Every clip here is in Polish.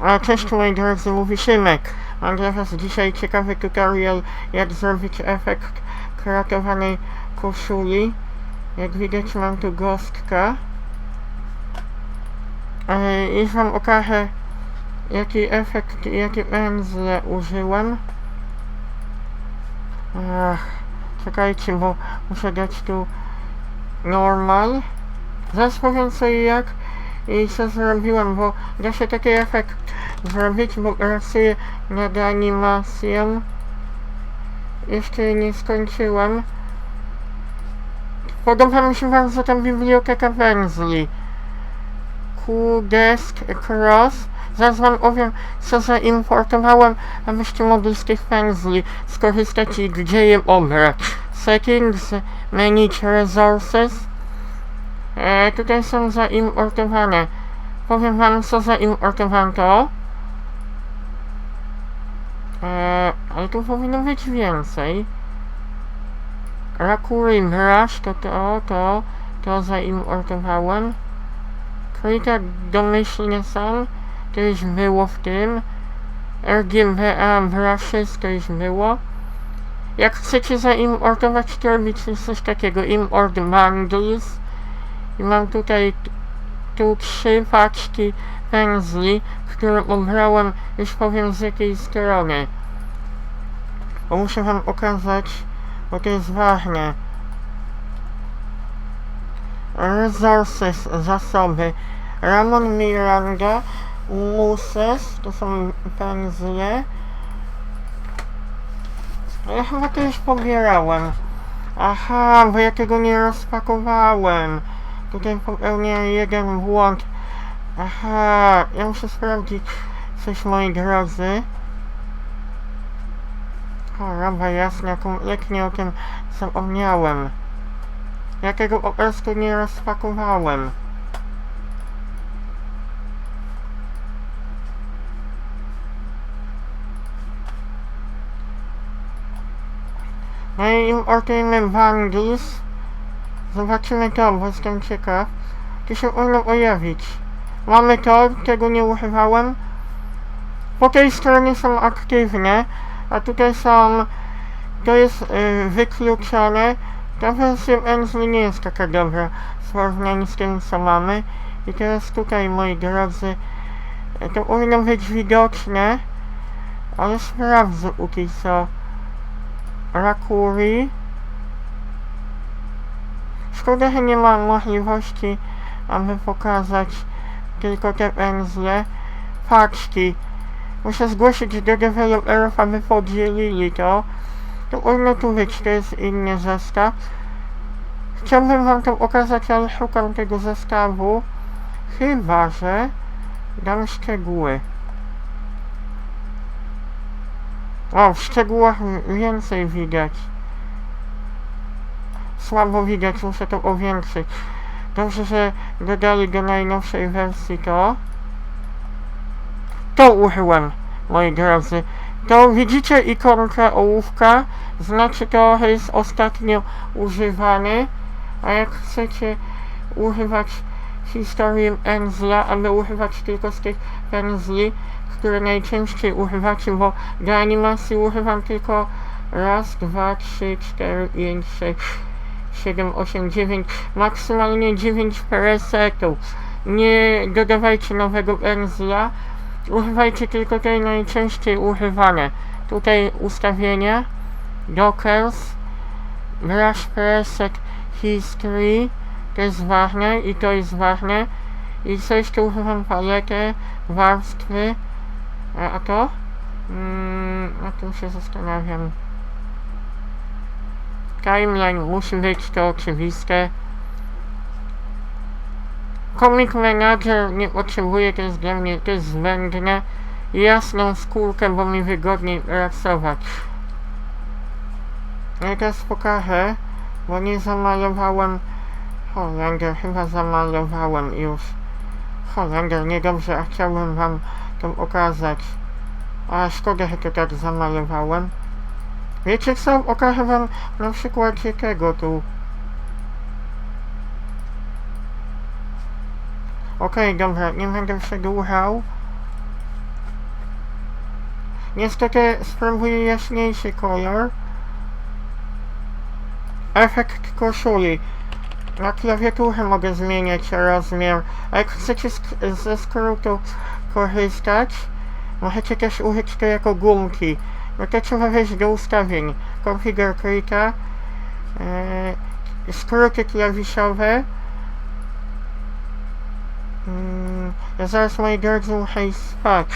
A cześć moi drodzy, mówi Szymek. Mam dla was dzisiaj ciekawy tutorial jak zrobić efekt kratowanej koszuli. Jak widać mam tu gostka. E, Już wam okażę jaki efekt, jaki pędzle użyłem. Ach, czekajcie, bo muszę dać tu normal. Zaraz powiem co i jak i co zrobiłem, bo da się taki efekt zrobić, bo pracuję nad animacją. Jeszcze nie skończyłem. Podoba mi się bardzo ta biblioteka pędzli. Q-Desk Cross. Zaraz wam powiem, co zaimportowałem, abyście mogli z tych pędzli skorzystać i gdzie je pobrać. Settings, Manage Resources. E, tutaj są zaimportowane. Powiem wam, co zaimportowałem to. E, ale tu powinno być więcej. Rakury Brush, to to, to, to zaimportowałem. Krita domyślnie są, to już było w tym. RGBA Brushes, to już było. Jak chcecie zaimportować, to robicie coś takiego, import bundles. I mam tutaj tu trzy paczki pędzli, które pobrałem, już powiem z jakiej strony. Bo muszę wam pokazać, bo to jest ważne. Resources, zasoby. Ramon Miranda, Muses, to są pędzle. Ja chyba to już pobierałem. Aha, bo ja tego nie rozpakowałem. Tutaj popełniłem jeden błąd. Aha, ja muszę sprawdzić coś moi drodzy. Choroba jasna, kompletnie o tym zapomniałem. Ja tego po prostu nie rozpakowałem. No i importujemy bundles. Zobaczymy to, bo jestem ciekaw. Tu się powinno pojawić. Mamy to, tego nie używałem. Po tej stronie są aktywne, a tutaj są... To jest y, wykluczone. Ta wersja pędzli nie jest taka dobra w porównaniu z tym, co mamy. I teraz tutaj, moi drodzy, to powinno być widoczne, ale sprawdzę póki co. Rakuri. Że nie mam możliwości, aby pokazać tylko te pędzle. Paczki. Muszę zgłosić do deweloperów, aby podzielili to. To powinno tu być, to jest inny zestaw. Chciałbym wam to pokazać, ale szukam tego zestawu. Chyba, że dam szczegóły. O, w szczegółach więcej widać. Słabo widać, muszę to powiększyć. Dobrze, że dodali do najnowszej wersji to. To użyłem, moi drodzy. To widzicie ikonkę ołówka, znaczy to, jest ostatnio używany. A jak chcecie używać historii pędzla, aby używać tylko z tych pędzli, które najczęściej używacie, bo do animacji używam tylko raz, dwa, trzy, cztery, pięć, sześć, siedem, osiem, dziewięć, maksymalnie dziewięć presetów. Nie dodawajcie nowego pędzla, używajcie tylko tej najczęściej używane. Tutaj ustawienia, dockers, brush preset, history, to jest ważne i to jest ważne. I co jeszcze używam paletę, warstwy, a, a to? Mm, na tym się zastanawiam. Timeline musi być to oczywiste. Comic Manager nie potrzebuję, to jest dla mnie, jest zbędne. Jasną skórkę, bo mi wygodniej pracować. Ja teraz pokażę, bo nie zamalowałem Holender, chyba zamalowałem już. Holender, niedobrze, a chciałbym wam to pokazać. A szkoda, że to tak zamalowałem. Wiecie co? Pokażę wam na przykładzie tego tu. Okej, dobra, nie będę przedłużał. Niestety spróbuję jaśniejszy kolor. Efekt koszuli. Na klawiaturze mogę zmieniać rozmiar. A jak chcecie sk- ze skrótu korzystać, możecie też użyć to jako gumki. No to trzeba wejść do ustawień. Configure Creator. Yy, skróty klawiszowe. Mm, ja zaraz moi drodzy muszę spać.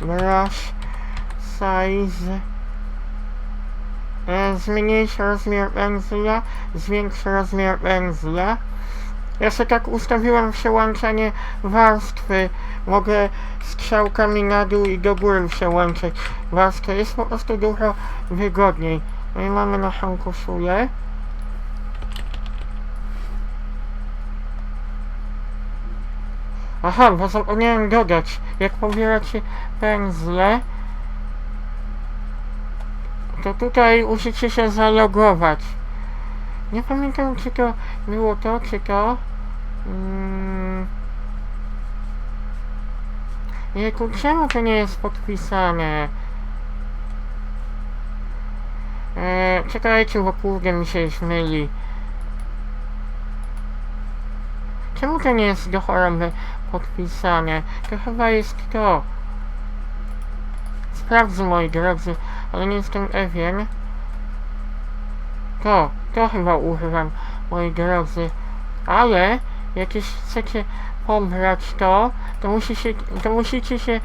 Brush size. E, zmniejsz rozmiar pędzla, zwiększ rozmiar pędzla. Ja sobie tak ustawiłem przełączanie warstwy. Mogę strzałkami na dół i do góry przełączać warstwę. Jest po prostu dużo wygodniej. No i mamy naszą koszulę. Aha, bo zapomniałem dodać, jak pobieracie pędzle, to tutaj musicie się zalogować. Nie pamiętam, czy to było to, czy to. Mm. Jejku, czemu to nie jest podpisane? Eee, czekajcie, bo kurde mi się myli. Czemu to nie jest do choroby podpisane? To chyba jest to. Sprawdzę, moi drodzy, ale nie jestem pewien. To, to chyba używam, moi drodzy. Ale, jak już chcecie pobrać to, to, musi się, to musicie się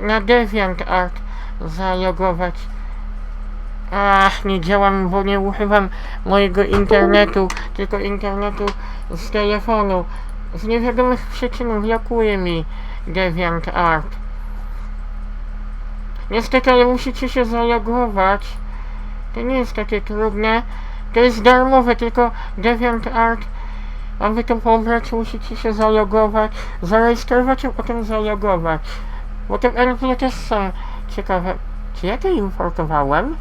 na DeviantArt zalogować. Ach, nie działa mi, bo nie używam mojego internetu, tylko internetu z telefonu. Z niewiadomych przyczyn blokuje mi DeviantArt. Niestety, ale musicie się zalogować. To nie jest takie trudne. To jest darmowe, tylko DeviantArt. Aby to pobrać, musicie się zalogować, zarejestrować, a potem zalogować. Bo te pętle też są ciekawe. Czy ja to importowałem?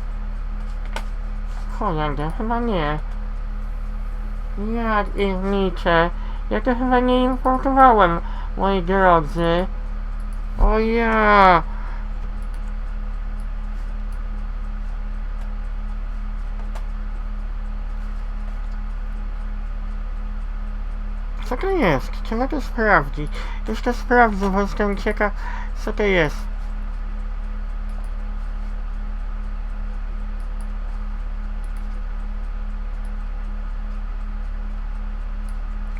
Holender, chyba nie. Ja pierniczę. Ja to chyba nie importowałem, moi drodzy. O ja. To jest? Trzeba to sprawdzić. Już to sprawdzę, bo jestem ciekaw, co to jest.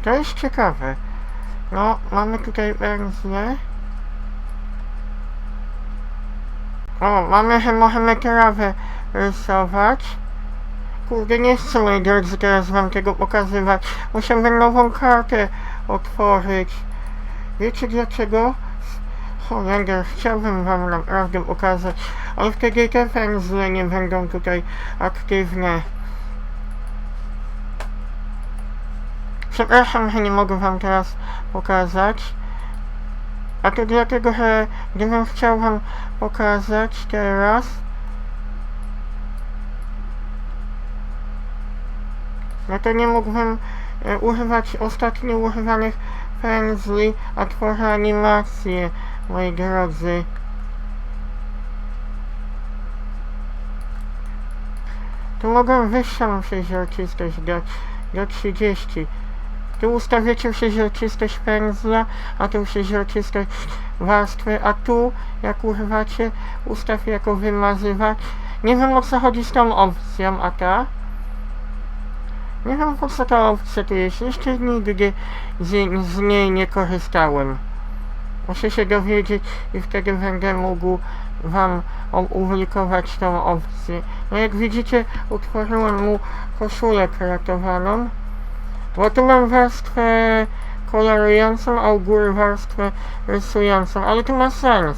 To jest ciekawe. No, mamy tutaj pędzle. O, mamy, że możemy trawę rysować. Kurde, nie chcę moi teraz wam tego pokazywać. Muszę nową kartę otworzyć. Wiecie dlaczego? Holender, chciałbym wam naprawdę pokazać, ale wtedy te pędzle nie będą tutaj aktywne. Przepraszam, że nie mogę wam teraz pokazać. A to dlatego, że gdybym chciał wam pokazać teraz, no to nie mógłbym e, używać ostatnio używanych pędzli, a tworzę animacje, moi drodzy. Tu mogę wyższą przeźroczystość dać do 30. Tu ustawiacie przeźroczystość pędzla, a tu przeźroczystość warstwy, a tu, jak używacie, ustaw jako wymazywacz. Nie wiem o co chodzi z tą opcją, a ta? Nie wiem po co ta opcja tu jest, jeszcze nigdy z, z niej nie korzystałem. Muszę się dowiedzieć i wtedy będę mógł wam opublikować tą opcję. No jak widzicie, utworzyłem mu koszulę kratowaną. Bo tu mam warstwę kolorującą, a u góry warstwę rysującą, ale to ma sens.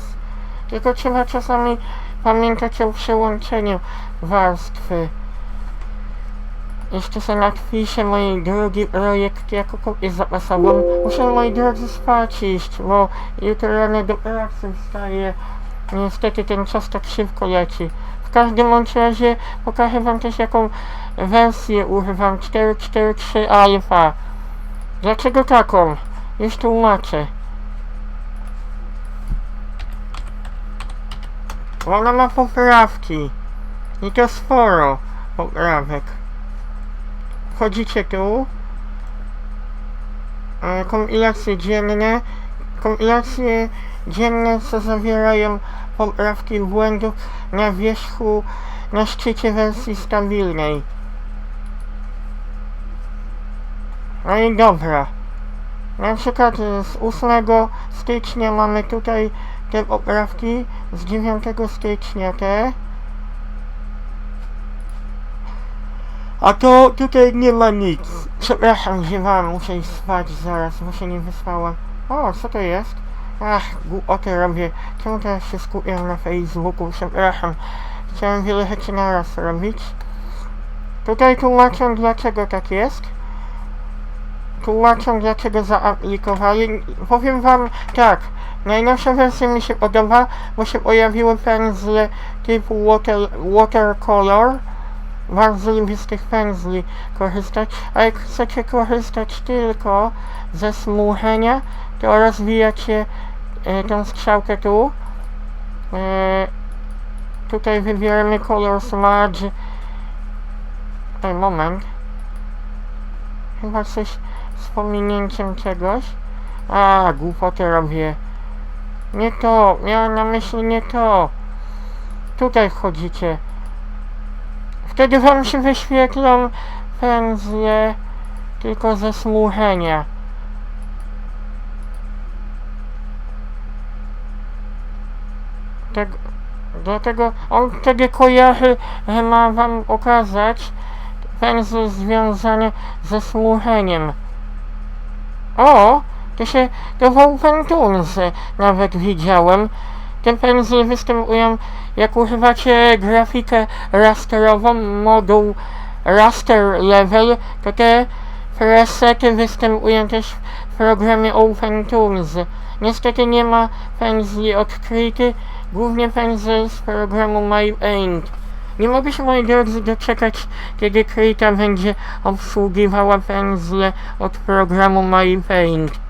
Tylko trzeba czasami pamiętać o przełączeniu warstwy. Jeszcze sobie napiszę mój drugi projekt jako kopię zapasową. Muszę moi drodzy spać iść, bo jutro rano do pracy wstaję. Niestety ten czas tak szybko leci. W każdym bądź razie pokażę wam też jaką wersję używam 4.4.3 alfa. Dlaczego taką? Już tłumaczę. Ona ma poprawki. I to sporo poprawek. Wchodzicie tu. E, Kompilacje dzienne. Kompilacje dzienne, co zawierają poprawki błędów na wierzchu, na szczycie wersji stabilnej. No i dobra. Na przykład z 8 stycznia mamy tutaj te poprawki, z 9 stycznia te. A to tutaj nie ma nic. Przepraszam, ziewałem, muszę iść spać zaraz, bo się nie wyspałem. O, co to jest? Ach, głupoty robię. Czemu teraz się skupiam na Facebooku? Przepraszam. Chciałem wiele rzeczy naraz robić. Tutaj tłumaczą dlaczego tak jest. Tłumaczą dlaczego zaaplikowali. Powiem wam tak. Najnowsza wersja mi się podoba, bo się pojawiły pędzle typu water, watercolor. Bardzo z tych pędzli korzystać, a jak chcecie korzystać tylko ze smuchenia, to rozwijacie e, tą strzałkę tu. E, tutaj wybieramy kolor smudge. Ej, moment. Chyba coś z pominięciem czegoś. A, głupotę robię. Nie to, miałem na myśli nie to. Tutaj wchodzicie. Wtedy wam się wyświetlą pędzle tylko ze smuchenia. Tak, dlatego on wtedy kojarzy, że ma wam okazać pędzle związane ze smucheniem. O, to się, to w Open nawet widziałem. Te pędzle występują, jak używacie grafikę rasterową, moduł raster level, to te presety występują też w programie Open Tools. Niestety nie ma pędzli od Krity, głównie pędzle z programu MyPaint. Nie mogę się moi drodzy doczekać, kiedy Krita będzie obsługiwała pędzle od programu MyPaint.